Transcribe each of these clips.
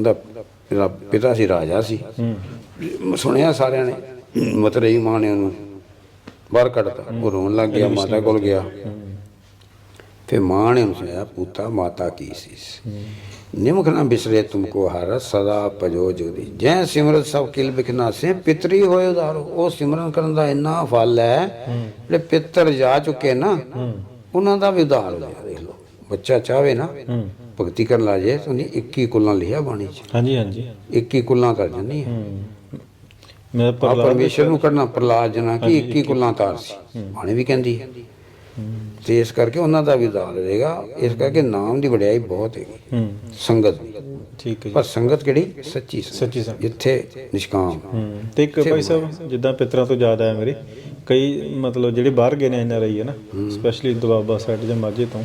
ਉਹਦਾ ਮੇਰਾ ਪਿਤਾ ਸੀ ਰਾਜਾ ਸੀ। ਸੁਣਿਆ ਸਾਰਿਆਂ ਨੇ ਮਤਰੇਈ ਮਾਂ ਨੇ ਉਹਨੂੰ। ਬਾਹਰ ਕੱਢਤਾ ਉਹ ਰੋਣ ਲੱਗ ਗਿਆ ਮਾਤਾ ਕੋਲ ਗਿਆ। ਫਿਰ ਮਾਂ ਨੇ ਸੁਣਾਇਆ ਪੁੱਤਾ ਮਾਤਾ ਕੀ ਸੀਸ ਨਿਮਖ ਨਾ ਬਿਸਰੇ ਤੁਮਕੋ ਹਰ ਸਦਾ ਪਜੋ ਜੁਦੀ ਜੈ ਸਿਮਰਤ ਸਭ ਕਿਲ ਬਿਖਨਾ ਸੇ ਪਿਤਰੀ ਹੋਏ ਉਧਾਰੋ। ਉਹ ਸਿਮਰਨ ਕਰਨ ਦਾ ਇੰਨਾ ਫਲ ਹੈ ਜਿਹੜੇ ਪਿੱਤਰ ਜਾ ਚੁੱਕੇ ਨਾ ਉਹਨਾਂ ਦਾ ਵੀ ਉਧਾਰ ਹੋ ਦੇਖ ਲਓ। ਬੱਚਾ ਚਾਹਵੇ ਨਾ। ਭਗਤੀ ਕਰਨ ਲਾ ਜੇ ਤਾਂ ਉਹਨੇ 21 ਕੁਲਾਂ ਲਿਆ ਬਾਣੀ ਚ। ਹਾਂਜੀ ਹਾਂਜੀ। 21 ਕੁਲਾਂ ਕਰ ਜਾਂਦੀ ਹੈ। ਮੈਂ ਪਰਮੇਸ਼ਰ ਨੂੰ ਕਰਨਾ ਪ੍ਰਲਾਦ ਜਨਾ ਕੀ 21 ਕੁਲਾਂ ਤਾਰ ਸੀ। ਬਾਣੀ ਵੀ ਕਹਿੰਦੀ ਹੈ ਤੇ ਇਸ ਕਰਕੇ ਉਹਨਾਂ ਦਾ ਵੀ ਉਧਾਰ ਰਹੇਗਾ। ਇਸ ਕਰਕੇ ਨਾਮ ਦੀ ਵਡਿਆਈ ਬਹੁਤ ਹੂੰ। ਸੰਗਤ ਠੀਕ ਹੈ ਜੀ। ਪਰ ਸੰਗਤ ਕਿਹੜੀ? ਸੱਚੀ ਸੱਚੀ ਸੰਗਤ। ਜਿੱਥੇ ਨਿਸ਼ਕਾਮ। ਹੂੰ। ਤੇ ਇੱਕ ਭਾਈ ਸਾਹਿਬ ਜਿੱਦਾਂ ਪਿਤਰਾਂ ਤੋਂ ਯਾਦ ਆਇਆ ਮੇਰੇ ਕਈ ਮਤਲਬ ਜਿਹੜੇ ਬਾਹਰ ਗਏ ਨੇ ਐਨ ਆਰ ਆਈ ਹੈ ਨਾ ਸਪੈਸ਼ਲੀ ਦੁਆਬਾ ਸਾਈਡ ਜਾਂ ਮਾਝੇ ਤੋਂ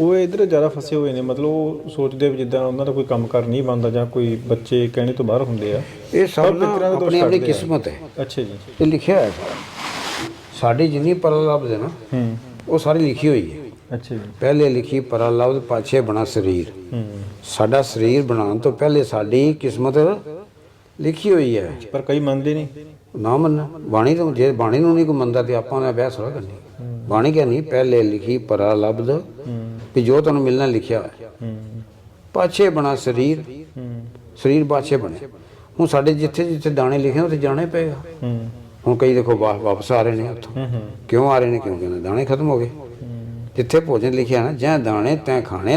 ਉਹ ਇਧਰ ਜ਼ਿਆਦਾ ਫਸੇ ਹੋਏ ਨੇ ਮਤਲਬ ਉਹ ਸੋਚਦੇ ਵੀ ਜਿੱਦਾਂ ਉਹਨਾਂ ਦਾ ਕੋਈ ਕੰਮ ਕਰ ਨਹੀਂ ਬਣਦਾ ਜਾਂ ਕੋਈ ਬੱਚੇ ਕਹਿਣੇ ਤੋਂ ਬਾਹਰ ਹੁੰਦੇ ਆ। ਇਹ ਸਭ ਨਾ ਆਪਣੀ ਆਪਣੀ। ਕਿਸਮਤ ਹੈ। ਅੱਛਾ ਜੀ। ਇਹ ਲਿਖਿਆ ਸਾਰਾ ਸਾਡੀ ਜਿੰਨੀ ਪਰਲਬਧ ਹੈ ਨਾ ਹੂੰ। ਉਹ ਸਾਰੀ ਲਿਖੀ ਹੋਈ ਹੈ। ਅੱਛਾ ਜੀ। ਪਹਿਲੇ ਲਿਖੀ ਪਰਲਬਧ ਪਾਛੇ ਬਣਾ ਸਰੀਰ। ਹੂੰ। ਸਾਡਾ ਸਰੀਰ ਬਣਾਉਣ ਤੋਂ ਪਹਿਲੇ ਸਾਡੀ ਕਿਸਮਤ ਲਿਖੀ ਹੋਈ ਹੈ। ਪਰ ਕਈ ਮੰਨਦੇ ਨਹੀਂ। ਨਾ ਮੰਨ। ਬਾਣੀ ਤੋਂ ਜੇ ਬਾਣੀ ਨੂੰ ਨਹੀਂ ਕੋਈ ਮੰਨਦਾ ਤੇ ਆਪਾਂ ਨੇ ਅਭਿਆਸ ਥੋੜ੍ਹਾ ਕਰਨੀ। ਬਾਣੀ ਕਹਿੰਦੀ ਪਹਿਲੇ ਲਿਖੀ ਪਰਲਬਧ ਵੀ ਜੋ ਤੁਹਾਨੂੰ ਮਿਲਣਾ ਲਿਖਿਆ ਹੋਇਆ। ਹੂੰ ਪਾਛੇ ਬਣਾ ਸਰੀਰ। ਸਰੀਰ ਪਾਛੇ ਬਣੇ। ਹੁਣ ਸਾਡੇ ਜਿੱਥੇ ਜਿੱਥੇ ਦਾਣੇ ਲਿਖੇ ਉੱਥੇ ਜਾਣਾ ਪਏਗਾ। ਹੁਣ ਕਈ ਦੇਖੋ ਵਾਪਸ ਆ ਰਹੇ ਨੇ ਉੱਥੋਂ। ਕਿਉਂ ਆ ਰਹੇ ਨੇ? ਕਿਉਂ ਕਹਿੰਦੇ ਦਾਣੇ ਖਤਮ ਹੋ ਗਏ। ਜਿੱਥੇ ਭੋਜਨ ਲਿਖਿਆ ਨਾ ਜੈ ਦਾਣੇ ਤੈਂ ਖਾਣੇ